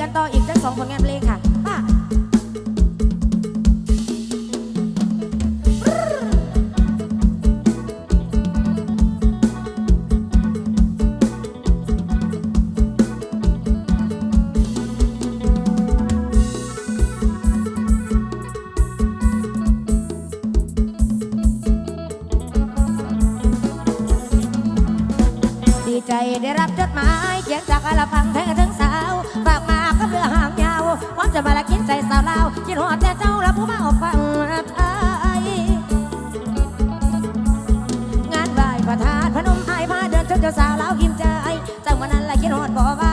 กันต่ออีกทั้งสองผลงานเพลงค่ะดีใจได้รับจดหมายเขียนจากอลพังแท้ กินใจสาวลาวคิดหอดแต่เจ้าและผู้มาเอาฟังไทยงานไหว้พระธาตุพนมไอพาเดินชมเจ้าสาวลาวหิมใจจังวันนั้นละคิดหอดบ่ไหว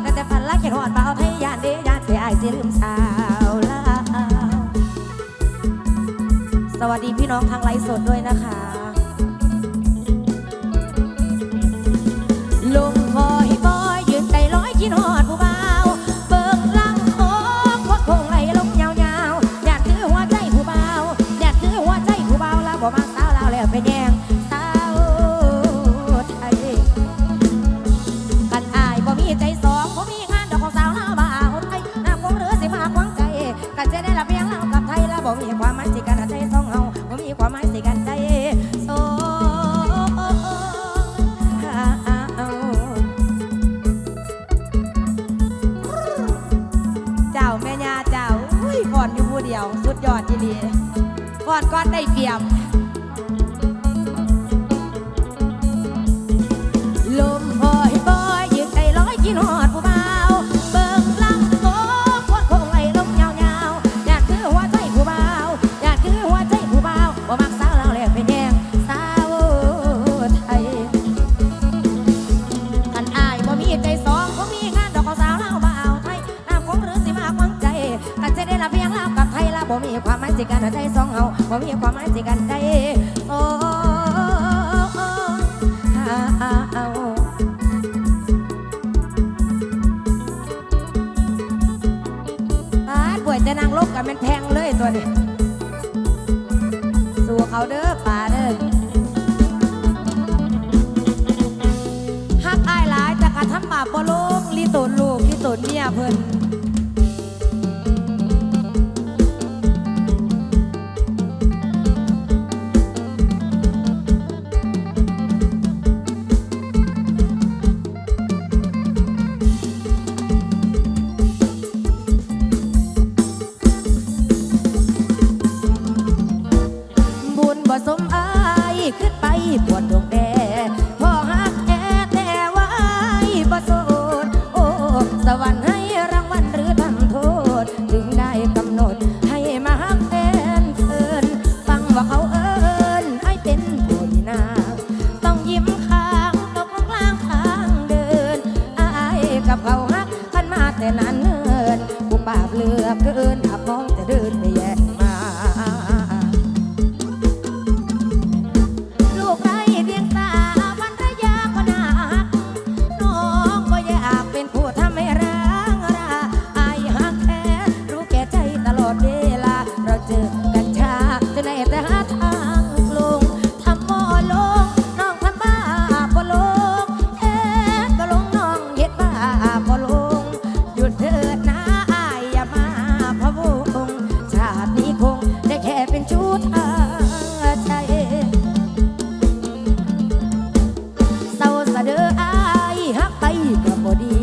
แต่แต่ฝันละคิดหอดเบ่าไทยยานเดียานเสียอายสิลืมสาวลาวสวัสดีพี่น้องทางไลฟ์สดด้วยนะคะลุงคอยบอยยืนใจร้อยกินหอ สิกันใจสองเฮาบ่มีความหมายสิกันใจสองเฮาเจ้าแม่ย่าเจ้าอุ้ยก่อนอยู่ผู้เดียว สุดยอดทีดีก่อนก่อนได้เปรียบ มีความหมายสิกันใจสองเฮาบ่มีความหมายสิกันใจโอ้ฮาปาดป่วยจะนางลบกันเป็นแพงเลยตัวนี้ สู่เขาเด้อป่าเด้อฮักอายหลายแต่กะทำบาปบ่ลงลีตนลูกลีตนเมียเพิ่น วัลหรือ แค่เป็นชู้ทาใจเศร้าสะเดืออายฮักไปก็บ่ดี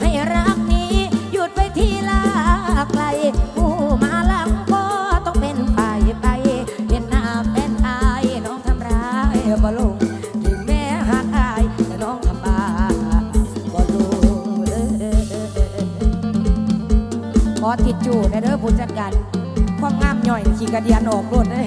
ให้รักนี้หยุดไปที่ลาไกลผู้มาหลังก็ต้องเป็นฝ่ายไป เห็นหน้าแฟนอายน้องทำร้ายบ่ลงถึงแม่หักอายแต่น้องทำบาปบ่ลงเด้อขอติดจูนะเด้อผู้จัดการ ความงามย่อยขี่กระเดียนออกรถเลย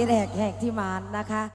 ที่แรกแหกที่มานนะคะ